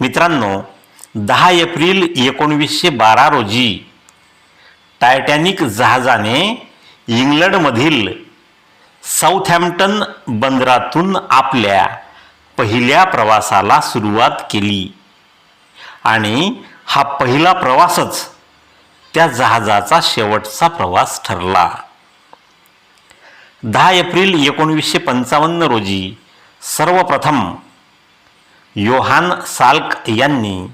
मित्रांनो दहा एप्रिल एकोणवीसशे बारा रोजी टायटॅनिक जहाजाने इंग्लंडमधील साऊथहॅम्प्टन बंदरातून आपल्या पहिल्या प्रवासाला सुरुवात केली. आणि हा पहिला प्रवासच त्या जहाजाचा शेवटचा प्रवास ठरला. दहा एप्रिल एकोणवीसशे पंचावन्न रोजी सर्वप्रथम योहान साल्क यांनी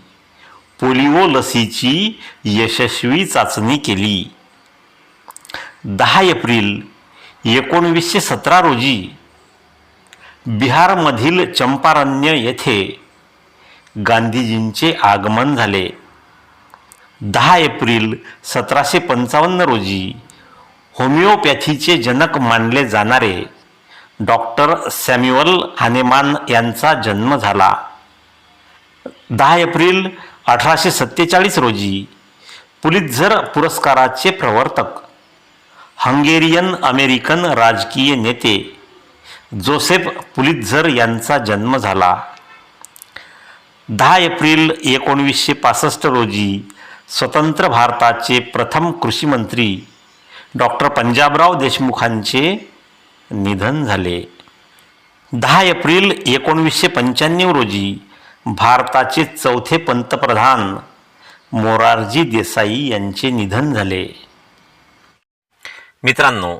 पोलिओ लसीची यशस्वी चाचणी केली. दहा एप्रिल एकोणवीसशे सतरा रोजी बिहारमधील चंपारण्य येथे गांधीजींचे आगमन झाले. दहा एप्रिल सतराशे पंचावन्न रोजी होमिओपॅथीचे जनक मानले जाणारे डॉक्टर सॅम्युअल हानेमान यांचा जन्म झाला. दहा एप्रिल अठराशे सत्तेचाळीस रोजी पुलित्झर पुरस्काराचे प्रवर्तक हंगेरियन अमेरिकन राजकीय नेते जोसेफ पुलित्झर यांचा जन्म झाला. दहा एप्रिल एकोणवीसशे पासष्ट रोजी स्वतंत्र भारताचे प्रथम कृषीमंत्री डॉक्टर पंजाबराव देशमुखांचे निधन झाले. दहा एप्रिल एकोणवीसशे पंच्याण्णव रोजी भारताचे चौथे पंतप्रधान मोरारजी देसाई यांचे निधन झाले. मित्रांनो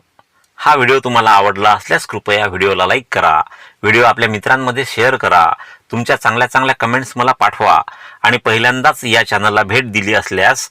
हा व्हिडिओ तुम्हाला आवडला असल्यास कृपया व्हिडिओला लाईक करा. व्हिडिओ आपल्या मित्रांमध्ये शेअर करा. तुमच्या चांगल्या चांगल्या कमेंट्स मला पाठवा. आणि पहिल्यांदाच या चॅनलला भेट दिली असल्यास